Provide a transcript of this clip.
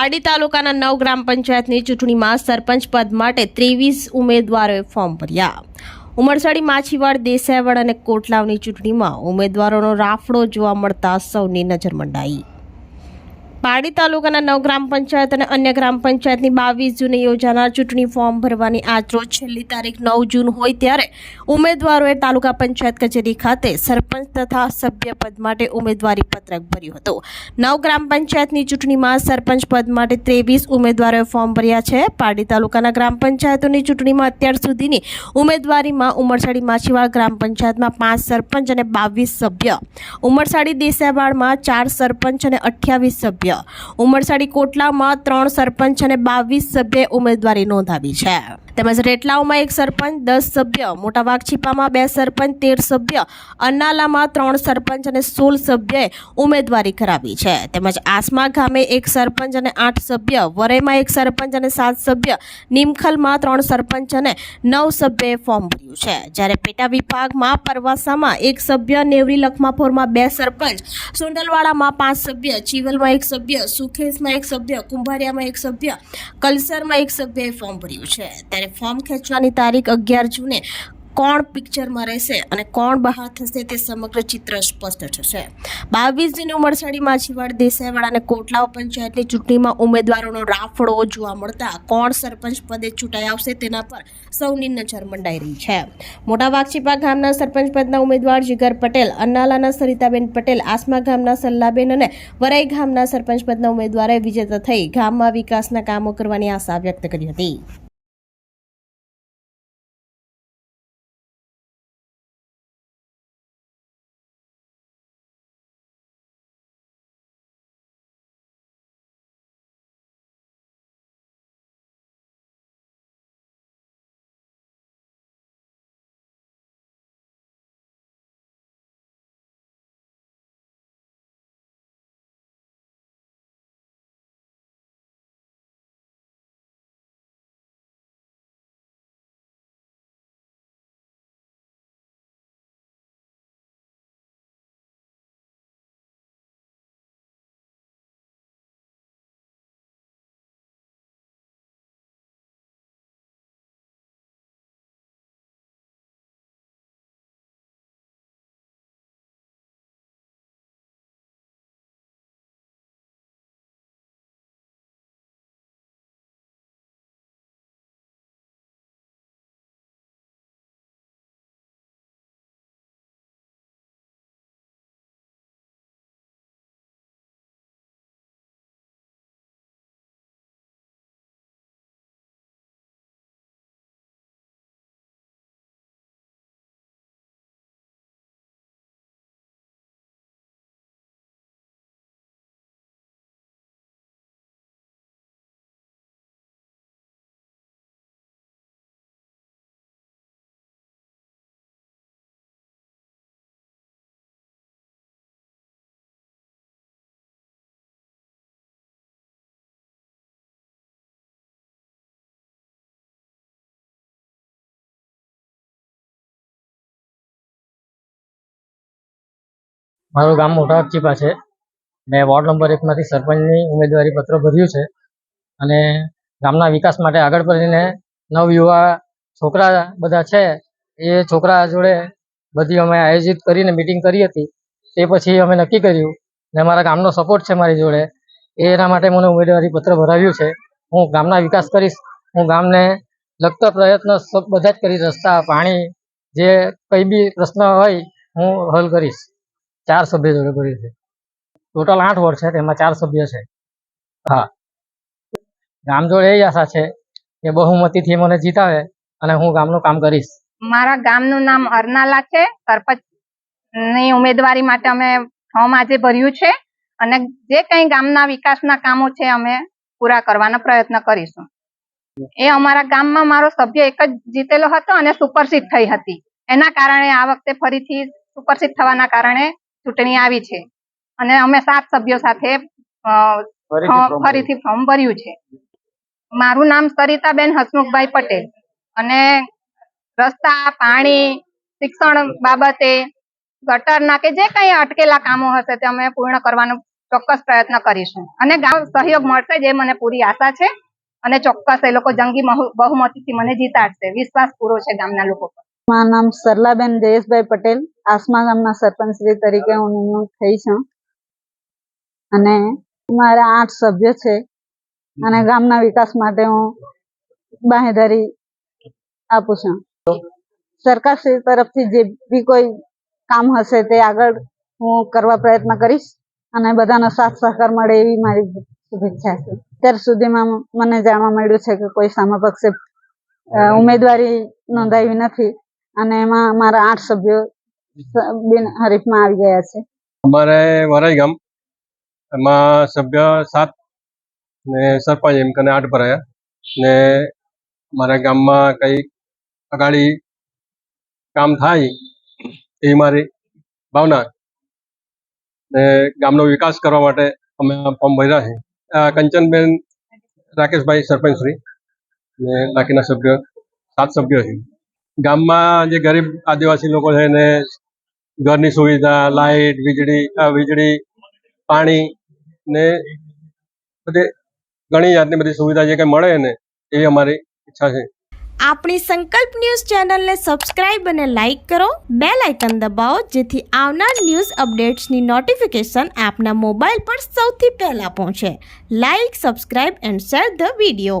પારડી તાલુકાના નવ ગ્રામ પંચાયતની ચૂંટણીમાં સરપંચ પદ માટે ત્રેવીસ ઉમેદવારોએ ફોર્મ ભર્યા. ઉમરસાડી, માછીવાડ, દેસાઈવાડ અને કોટલાવની ચૂંટણીમાં ઉમેદવારોનો રાફડો જોવા મળતા સૌની નજર મંડાઈ. પારડી તાલુકાના નવ ગ્રામ પંચાયત અને અન્ય ગ્રામ પંચાયતની બાવીસ જૂને યોજાનાર ચૂંટણી ફોર્મ ભરવાની આજરોજ છેલ્લી તારીખ નવ જૂન હોય ત્યારે ઉમેદવારોએ તાલુકા પંચાયત કચેરી ખાતે સરપંચ તથા સભ્ય પદ માટે ઉમેદવારી પત્રક ભર્યું હતું. નવ ગ્રામ પંચાયતની ચૂંટણીમાં સરપંચ પદ માટે ત્રેવીસ ઉમેદવારોએ ફોર્મ ભર્યા છે. પારડી તાલુકાના ગ્રામ પંચાયતોની ચૂંટણીમાં અત્યાર સુધીની ઉમેદવારીમાં ઉમરસાડી માછીવાડ ગ્રામ પંચાયતમાં પાંચ સરપંચ અને બાવીસ સભ્ય. ઉમરસાડી દેસાઈવાડમાં ચાર સરપંચ અને અઠ્યાવીસ સભ્ય. ઉમરસાડી કોટલામાં ત્રણ સરપંચ અને બાવીસ સભ્યે ઉમેદવારી નોંધાવી છે. તેમજ રેટલાઓમાં એક સરપંચ, દસ સભ્ય, મોટા વાઘછીપામાં બે સરપંચ, તેર સભ્ય અન્નાલામાં ત્રણ સરપંચ અને સોળ સભ્યએ ઉમેદવારી કરાવી છે. તેમજ આસમા ગામે એક સરપંચ અને આઠ સભ્ય, વરેમાં એક સરપંચ અને સાત સભ્ય, નિમખલમાં ત્રણ સરપંચ અને નવ સભ્યએ ફોર્મ ભર્યું છે. જ્યારે પેટા વિભાગમાં પરવાસામાં એક સભ્ય, નેવરી લખમાપોરમાં બે સરપંચ સુંડલવાડામાં પાંચ સભ્ય, ચીવલમાં એક સભ્ય, સુખેશમાં એક સભ્ય, કુંભારિયામાં એક સભ્ય, કલસરમાં એક સભ્યએ ફોર્મ ભર્યું છે. ત્યારે ફોર્મ ખેંચવાની તારીખ અગિયાર જૂને કોણ પિક્ચરમાં રહેશે અને કોણ બહાર થશે તે સમગ્ર ચિત્ર સ્પષ્ટ થશે. બાવીસ જૂને ઉમરસાડી માછીવાડ દેસાઈવાડા અને કોટલાવ પંચાયતની ચૂંટણીમાં ઉમેદવારોનો રાફડો જોવા મળતા કોણ સરપંચ પદે ચૂંટાઈ આવશે તેના પર સૌની નજર મંડાઈ રહી છે. મોટા વાઘચીપા ગામના સરપંચ પદના ઉમેદવાર જીગર પટેલ, અન્નાલાના સરિતાબેન પટેલ, આસમા ગામના સલ્લાબેન અને વરાઈ ગામના સરપંચ પદના ઉમેદવારે વિજેતા થઈ ગામમાં વિકાસના કામો કરવાની આશા વ્યક્ત કરી હતી. મારું ગામ મોટા અક્ષીપા છે મેં વોર્ડ નંબર એકમાંથી સરપંચની ઉમેદવારી પત્ર ભર્યું છે. અને ગામના વિકાસ માટે આગળ પડીને નવયુવા છોકરા બધા છે, એ છોકરા જોડે બધી અમે આયોજિત કરીને મિટિંગ કરી હતી. તે પછી અમે નક્કી કર્યું ને મારા ગામનો સપોર્ટ છે મારી જોડે. એના માટે મને ઉમેદવારી પત્ર ભરાવ્યું છે. હું ગામના વિકાસ કરીશ. હું ગામને લગતા પ્રયત્ન બધા જ કરીશ. રસ્તા, પાણી, જે કંઈ બી પ્રશ્ન હોય, હું હલ કરીશ. ચાર સભ્ય જોડે કર્યું છે. ટોટલ આઠ વોર્ડ છે, તેમાં ચાર સભ્ય છે. હા. ગામ જોડે એ આશા છે કે બહુમતીથી મને જીતાવે અને હું ગામનું કામ કરીશ. મારા ગામનું નામ અરનાલા છે. સરપંચની ઉમેદવારી માટે અમે ફોર્મ આજે ભર્યું છે અને જે કંઈ ગામના વિકાસના કામો છે અમે પૂરા કરવાનો પ્રયત્ન કરીશું. એ અમારા ગામમાં મારો સભ્ય એક જ જીતેલો હતો અને સુપરસીટ થઈ હતી. એના કારણે આ વખતે ફરીથી સુપરસીટ થવાના કારણે ચૂંટણી આવી છે. અને અમે સાત સભ્યો સાથે ફરીથી ફોર્મ ભર્યું. છે. મારું નામ સરિતાબેન હસમુખભાઈ પટેલ અને રસ્તા પાણી શિક્ષણ બાબતે ગટરના કે જે કંઈ અટકેલા કામો હશે તે અમે પૂર્ણ કરવાનો ચોક્કસ પ્રયત્ન કરીશું. અને ગામ સહયોગ મળશે જે મને પૂરી આશા છે. અને ચોક્કસ એ લોકો જંગી બહુ- બહુમતીથી મને જીતાડશે. વિશ્વાસ પૂરો છે ગામના લોકો પર. મારું નામ સરલાબેન જયેશભાઈ પટેલ. આસમા ગામના સરપંચશ્રી તરીકે હું નિમણૂક થઈ છું. અને મારા આઠ સભ્યો છે. અને ગામના વિકાસ માટે હું બાહેધરી આપું છું. સરકાર શ્રી તરફથી જે બી કોઈ કામ હશે તે આગળ હું કરવા પ્રયત્ન કરીશ. અને બધાનો સાથ સહકાર મળે એવી મારી શુભેચ્છા છે. અત્યાર સુધીમાં મને જાણવા મળ્યું છે કે કોઈ સામા પક્ષે ઉમેદવારી નોંધાવી નથી. અને એમાં મારા આઠ સભ્યો સ- બિનહરીફમાં આવી ગયા છે. અમારે વરાઈ ગામ, એમાં સભ્ય સાત ને સરપંચ એમ કને આઠ ભરાયા. ને મારા ગામમાં કઈ અગાડી કામ થાય એ મારી ભાવના. ને ગામનો વિકાસ કરવા માટે અમે ફોર્મ ભર્યા છે. આ કંચનબેન રાકેશભાઈ સરપંચ શ્રી ને બાકીના સભ્યો, સાત સભ્યો છે. ગામમાં જે ગરીબ આદિવાસી લોકો છે ને ઘરની સુવિધા લાઇટ વીજળી વીજળી, પાણી ને બધી ઘણી જાતની બધી સુવિધા જે કંઈ મળે ને એ અમારી ઈચ્છા છે. આપણી સંકલ્પ ન્યૂઝ ચેનલને સબસ્ક્રાઇબ અને લાઇક કરો બે લાઇકન દબાવો, જેથી આવનાર ન્યૂઝ અપડેટ્સની નોટિફિકેશન આપના મોબાઈલ પર સૌથી પહેલા પહોંચે. Like subscribe and share the video.